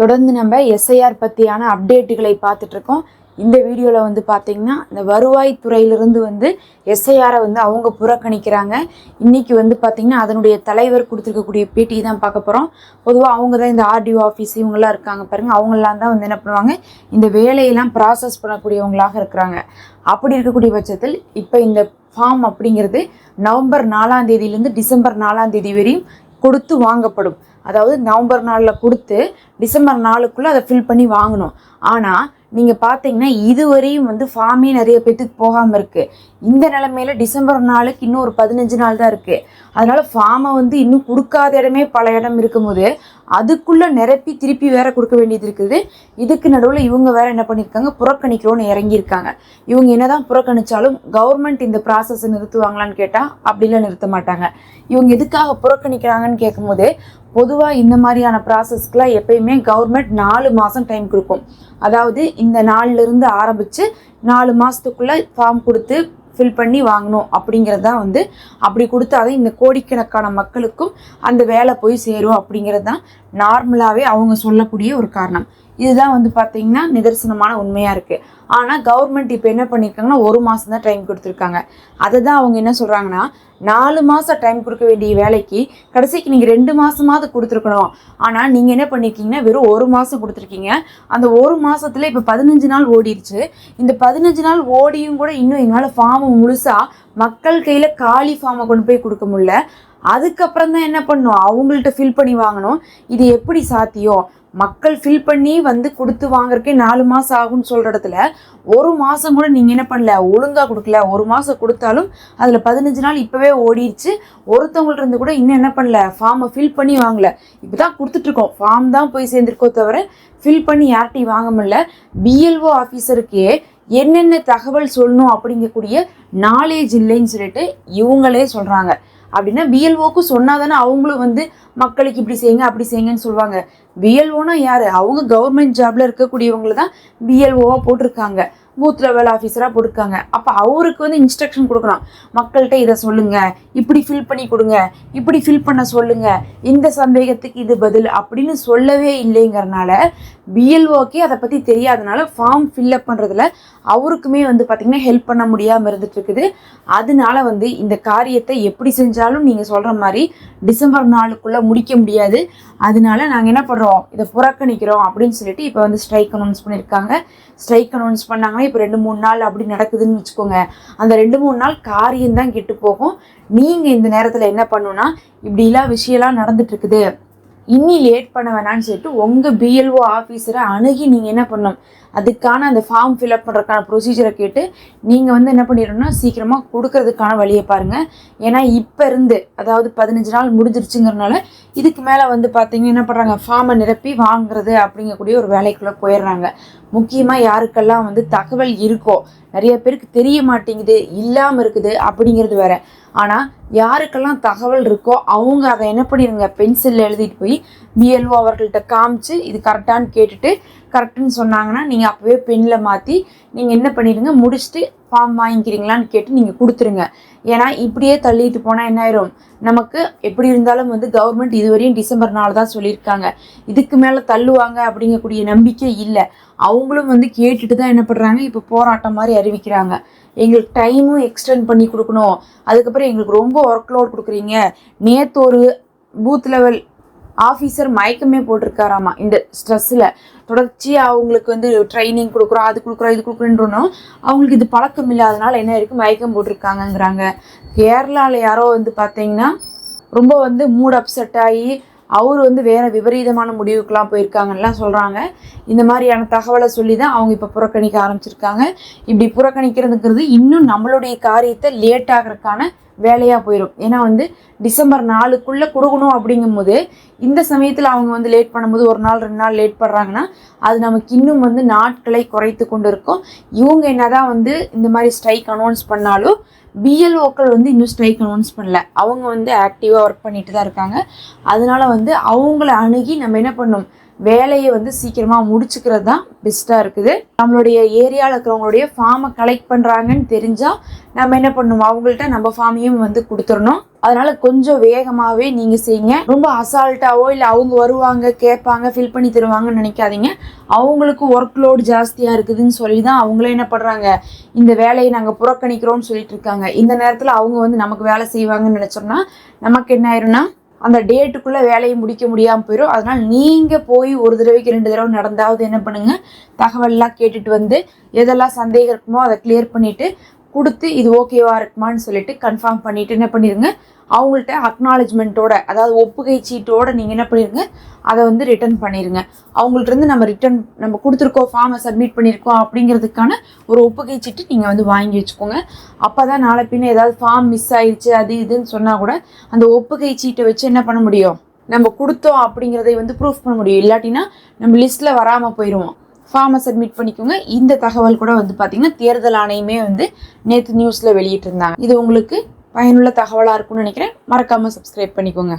தொடர்ந்து நம்ம எஸ்ஐஆர் பற்றியான அப்டேட்டுகளை பார்த்துட்ருக்கோம். இந்த வீடியோவில் வந்து பார்த்திங்கன்னா இந்த வருவாய்த்துறையிலிருந்து வந்து எஸ்ஐஆரை வந்து அவங்க புறக்கணிக்கிறாங்க. இன்றைக்கி வந்து பார்த்திங்கன்னா அதனுடைய தலைவர் கொடுத்துருக்கக்கூடிய பேட்டி தான் பார்க்க போகிறோம் பொதுவாக அவங்க தான் இந்த ஆர்டிஓ ஆஃபீஸ் இவங்கெல்லாம் இருக்காங்க பாருங்கள் அவங்களாம் தான் வந்து என்ன பண்ணுவாங்க? இந்த வேலையெல்லாம் ப்ராசஸ் பண்ணக்கூடியவங்களாக இருக்கிறாங்க. அப்படி இருக்கக்கூடிய பட்சத்தில் இப்போ இந்த ஃபார்ம் அப்படிங்கிறது நவம்பர் நாலாம் தேதியிலேருந்து டிசம்பர் நாலாம் தேதி வரையும் கொடுத்து வாங்கப்படும். அதாவது நவம்பர் நாளில் கொடுத்து டிசம்பர் நாளுக்குள்ளே அதை ஃபில் பண்ணி வாங்கணும். ஆனால் நீங்கள் பார்த்தீங்கன்னா இதுவரையும் வந்து ஃபார்மே நிறைய பேர்த்துக்கு போகாமல் இருக்குது இந்த நிலமையில டிசம்பர் நாளுக்கு இன்னும் ஒரு பதினஞ்சு நாள் தான் இருக்குது அதனால் ஃபார்மை வந்து இன்னும் கொடுக்காத இடமே பல இடம் இருக்கும்போது அதுக்குள்ளே நிரப்பி திருப்பி வேற கொடுக்க வேண்டியது இருக்குது. இதுக்கு நடுவில் இவங்க வேற என்ன பண்ணியிருக்காங்க புறக்கணிக்கிறோன்னு இறங்கியிருக்காங்க. இவங்க என்னதான் புறக்கணிச்சாலும் கவர்மெண்ட் இந்த ப்ராசஸை நிறுத்துவாங்களான்னு கேட்டால் அப்படிலாம் நிறுத்த மாட்டாங்க. இவங்க எதுக்காக புறக்கணிக்கிறாங்கன்னு கேட்கும்போது பொதுவாக இந்த மாதிரியான ப்ராசஸ்க்குலாம் எப்பயுமே கவர்மெண்ட் நாலு மாதம் டைம் கொடுக்கும். அதாவது இந்த நாளிலிருந்து ஆரம்பித்து நாலு மாதத்துக்குள்ளே ஃபார்ம் கொடுத்து ஃபில் பண்ணி வாங்கணும் அப்படிங்கிறது தான் வந்து அப்படி கொடுத்தாதான் இந்த கோடிக்கணக்கான மக்களுக்கும் அந்த வேலை போய் சேரும் அப்படிங்கிறது தான் நார்மலாகவே அவங்க சொல்லக்கூடிய ஒரு காரணம். இதுதான் வந்து பார்த்தீங்கன்னா நிதர்சனமான உண்மையாக இருக்குது ஆனால் கவர்மெண்ட் இப்போ என்ன பண்ணியிருக்காங்கன்னா ஒரு மாதம் தான் டைம் கொடுத்துருக்காங்க. அதை தான் அவங்க என்ன சொல்கிறாங்கன்னா நாலு மாதம் டைம் கொடுக்க வேண்டிய வேலைக்கு கடைசிக்கு நீங்கள் ரெண்டு மாதமாவது கொடுத்துருக்கணும். ஆனால் நீங்கள் என்ன பண்ணியிருக்கீங்கன்னா வெறும் ஒரு மாதம் கொடுத்துருக்கீங்க. அந்த ஒரு மாதத்தில் இப்போ பதினஞ்சு நாள் ஓடிடுச்சு. இந்த பதினஞ்சு நாள் ஓடியும் கூட இன்னும் எங்களால் ஃபார்மை முழுசாக மக்கள் கையில் காலி ஃபார்மை கொண்டு போய் கொடுக்க முடியல. அதுக்கப்புறம் தான் என்ன பண்ணும்? அவங்கள்ட்ட ஃபில் பண்ணி வாங்கணும். இது எப்படி சாத்தியம்? மக்கள் ஃபில் பண்ணி வந்து கொடுத்து வாங்குறக்கே நாலு மாதம் ஆகும்னு சொல்கிற இடத்துல ஒரு மாதம் கூட நீங்கள் என்ன பண்ணல ஒழுங்காக கொடுக்கல. ஒரு மாதம் கொடுத்தாலும் அதில் பதினஞ்சு நாள் இப்போவே ஓடிடுச்சு ஒருத்தவங்கள்ட்ட இருந்து கூட இன்னும் என்ன பண்ணல ஃபார்மை ஃபில் பண்ணி வாங்கல. இப்போ தான் கொடுத்துட்ருக்கோம் ஃபார்ம் தான் போய் சேர்ந்துருக்கோ தவிர ஃபில் பண்ணி யார்கிட்டையும் வாங்க முடியல. பிஎல்ஓ ஆஃபீஸருக்கே என்னென்ன தகவல் சொல்லணும் அப்படிங்கக்கூடிய நாலேஜ் இல்லைன்னு சொல்லிட்டு இவங்களே சொல்கிறாங்க அப்படின்னா பிஎல்ஓக்கு சொன்னால் தானே அவங்களும் வந்து மக்களுக்கு இப்படி செய்யுங்க அப்படி செய்யுங்கன்னு சொல்லுவாங்க. பிஎல்ஓனா யார்? அவங்க கவர்மெண்ட் ஜாப்ல இருக்கக்கூடியவங்கள தான் பிஎல்ஓவாக போட்டிருக்காங்க. பூத் லெவல் ஆஃபீஸராக போட்டிருக்காங்க. அப்போ அவருக்கு வந்து இன்ஸ்ட்ரக்ஷன் கொடுக்குறான். மக்கள்கிட்ட இதை சொல்லுங்கள் இப்படி ஃபில் பண்ணி கொடுங்க. இப்படி ஃபில் பண்ண சொல்லுங்கள் இந்த சந்தேகத்துக்கு இது பதில் அப்படின்னு சொல்லவே இல்லைங்கிறனால பிஎல்ஓக்கே அதை பற்றி தெரியாதனால ஃபார்ம் ஃபில்அப் பண்ணுறதுல அவருக்குமே வந்து பார்த்திங்கன்னா ஹெல்ப் பண்ண முடியாமல் இருந்துட்டு இருக்குது. அதனால வந்து இந்த காரியத்தை எப்படி செஞ்சாலும் நீங்கள் சொல்கிற மாதிரி டிசம்பர் நாளுக்குள்ளே முடிக்க முடியாது. அதனால நாங்கள் என்ன பண்ணுறோம் இதை புறக்கணிக்கிறோம் அப்படின்னு சொல்லிட்டு இப்போ வந்து ஸ்ட்ரைக் அனௌன்ஸ் பண்ணியிருக்காங்க ஸ்ட்ரைக் அனௌன்ஸ் பண்ணாங்கன்னா இப்போ ரெண்டு மூணு நாள் அப்படி நடக்குதுன்னு வச்சுக்கோங்க. அந்த ரெண்டு மூணு நாள் காரியம் தான் கெட்டு போகும். நீங்கள் இந்த நேரத்தில் என்ன பண்ணுன்னா இப்படிலாம் விஷயம்லாம் நடந்துட்டுருக்குது. இருக்குது லேட் பண்ண வேணாம்னு சொல்லிட்டு உங்கள் பிஎல்ஓ ஆஃபீஸரை அணுகி நீங்கள் என்ன பண்ணணும்? அதுக்கான அந்த ஃபார்ம் ஃபில்அப் பண்ணுறதுக்கான ப்ரொசீஜரை கேட்டு நீங்கள் வந்து என்ன பண்ணிடணும்னா சீக்கிரமாக கொடுக்கறதுக்கான வழியை பாருங்கள் ஏன்னா இப்போ இருந்து அதாவது பதினஞ்சு நாள் முடிஞ்சிருச்சுங்கிறனால இதுக்கு மேலே வந்து பார்த்தீங்கன்னா என்ன பண்ணுறாங்க ஃபார்மை நிரப்பி வாங்குறது அப்படிங்கக்கூடிய ஒரு வேலைக்குள்ளே போயிடுறாங்க. முக்கியமாக யாருக்கெல்லாம் வந்து தகவல் இருக்கோ நிறைய பேருக்கு தெரிய மாட்டேங்குது இல்லாமல் இருக்குது அப்படிங்கிறது வேற. ஆனால் யாருக்கெல்லாம் தகவல் இருக்கோ அவங்க அதை என்ன பண்ணிடுங்க பென்சிலில் எழுதிட்டு போய் பிஎல்ஓ அவர்கள்ட்ட காமிச்சு இது கரெக்டானு கேட்டுட்டு கரெக்டுன்னு சொன்னாங்கன்னா நீங்கள் அப்போவே பெண்ணில் மாற்றி நீங்கள் என்ன பண்ணிடுங்க முடிச்சுட்டு ஃபார்ம் வாங்கிக்கிறீங்களான்னு கேட்டு நீங்கள் கொடுத்துருங்க. ஏன்னா இப்படியே தள்ளிட்டு போனால் என்ன ஆயிரும்? நமக்கு எப்படி இருந்தாலும் வந்து கவர்மெண்ட் இதுவரையும் டிசம்பர் நாள் தான் சொல்லியிருக்காங்க. இதுக்கு மேலே தள்ளுவாங்க அப்படிங்கக்கூடிய நம்பிக்கை இல்லை. அவங்களும் வந்து கேட்டுட்டு தான் என்ன பண்ணுறாங்க இப்போ போராட்டம் மாதிரி அறிவிக்கிறாங்க. எங்களுக்கு டைமும் எக்ஸ்டெண்ட் பண்ணி கொடுக்கணும். அதுக்கப்புறம் எங்களுக்கு ரொம்ப ஒர்க் லோட் கொடுக்குறீங்க. நேற்று ஒரு பூத் லெவல் ஆஃபீஸர் மயக்கமே போட்டிருக்காராமா? இந்த ஸ்ட்ரெஸ்ஸில் தொடர்ச்சியாக அவங்களுக்கு வந்து ட்ரைனிங் கொடுக்குறோம் அது கொடுக்குறோம் இது கொடுக்குறோன்றோம் அவங்களுக்கு இது பழக்கம் இல்லாதனால என்ன இருக்குது மயக்கம் போட்டிருக்காங்கங்கிறாங்க. கேரளாவில் யாரோ வந்து பார்த்தீங்கன்னா ரொம்ப வந்து மூட் அப்செட் ஆகி அவர் வந்து வேறு விபரீதமான முடிவுக்கெலாம் போயிருக்காங்கலாம் சொல்கிறாங்க இந்த மாதிரியான தகவலை சொல்லி தான் அவங்க இப்போ புறக்கணிக்க ஆரம்பிச்சிருக்காங்க. இப்படி புறக்கணிக்கிறதுங்கிறது இன்னும் நம்மளுடைய காரியத்தை லேட் ஆகிறதுக்கான வேலையாக போயிடும் ஏன்னா வந்து டிசம்பர் நாலுக்குள்ளே கொடுக்கணும் அப்படிங்கும்போது இந்த சமயத்தில் அவங்க வந்து லேட் பண்ணும்போது ஒரு நாள் ரெண்டு நாள் லேட் பண்ணுறாங்கன்னா அது நமக்கு இன்னும் வந்து நாட்களை குறைத்து கொண்டு இருக்கும். இவங்க என்னதான் வந்து இந்த மாதிரி ஸ்ட்ரைக் அனௌன்ஸ் பண்ணாலும் பிஎல்ஓக்கள் வந்து இன்னும் ஸ்ட்ரைக் அனௌன்ஸ் பண்ணல. அவங்க வந்து ஆக்டிவாக ஒர்க் பண்ணிட்டு தான் இருக்காங்க. அதனால வந்து அவங்கள அணுகி நம்ம என்ன பண்ணணும் வேலையை வந்து சீக்கிரமாக முடிச்சுக்கிறது தான் பெஸ்ட்டாக இருக்குது. நம்மளுடைய ஏரியாவில் இருக்கிறவங்களுடைய ஃபார்மை கலெக்ட் பண்ணுறாங்கன்னு தெரிஞ்சால் நம்ம என்ன பண்ணுவோம்? அவங்கள்ட்ட நம்ம ஃபார்மையும் வந்து கொடுத்துடணும். அதனால் கொஞ்சம் வேகமாகவே நீங்கள் செய்யுங்க. ரொம்ப அசால்ட்டாவோ இல்லை அவங்க வருவாங்க கேட்பாங்க ஃபில் பண்ணி தருவாங்கன்னு நினைக்காதீங்க. அவங்களுக்கும் ஒர்க் லோடு ஜாஸ்தியாக இருக்குதுன்னு சொல்லி தான் அவங்களே என்ன பண்ணுறாங்க இந்த வேலையை நாங்கள் புறக்கணிக்கிறோம்னு சொல்லிட்டு இருக்காங்க. இந்த நேரத்தில் அவங்க வந்து நமக்கு வேலை செய்வாங்கன்னு நினச்சோம்னா நமக்கு என்ன ஆயிரும்னா அந்த டேட்டுக்குள்ளே வேலையை முடிக்க முடியாமல் போயிடும் அதனால் நீங்கள் போய் ஒரு தடவைக்கு ரெண்டு தடவை நடந்தாவது என்ன பண்ணுங்கள் தகவல்லாம் கேட்டுட்டு வந்து எதெல்லாம் சந்தேகம் இருக்குமோ அதை கிளியர் பண்ணிவிட்டு கொடுத்து இது ஓகேவா இருக்குமான்னு சொல்லிட்டு கன்ஃபார்ம் பண்ணிவிட்டு என்ன பண்ணிடுங்க அவங்கள்ட்ட அக்னாலஜ்மெண்ட்டோட அதாவது ஒப்புகை சீட்டோட நீங்கள் என்ன பண்ணிடுங்க அதை வந்து ரிட்டர்ன் பண்ணிடுங்க அவங்கள்ட்ட இருந்து நம்ம ரிட்டர்ன் நம்ம கொடுத்துருக்கோம் ஃபார்மை சப்மிட் பண்ணியிருக்கோம் அப்படிங்கிறதுக்கான ஒரு ஒப்புகை சீட்டு நீங்கள் வந்து வாங்கி வச்சுக்கோங்க. அப்போ தான் நாளை பின்ன ஏதாவது ஃபார்ம் மிஸ் ஆயிடுச்சு அது இதுன்னு சொன்னால் கூட அந்த ஒப்புகை சீட்டை வச்சு என்ன பண்ண முடியும்? நம்ம கொடுத்தோம் அப்படிங்கிறதை வந்து ப்ரூஃப் பண்ண முடியும். இல்லாட்டினா நம்ம லிஸ்ட்டில் வராமல் போயிடுவோம் ஃபார்மை சப்மிட் பண்ணிக்கோங்க. இந்த தகவல் கூட வந்து பார்த்திங்கன்னா தேர்தல் ஆணையமே வந்து நேற்று நியூஸில் வெளியிட்டிருந்தாங்க. இது உங்களுக்கு பயனுள்ள தகவலாக இருக்கும்னு நினைக்கிறேன். மறக்காமல் சப்ஸ்கிரைப் பண்ணிக்கோங்க.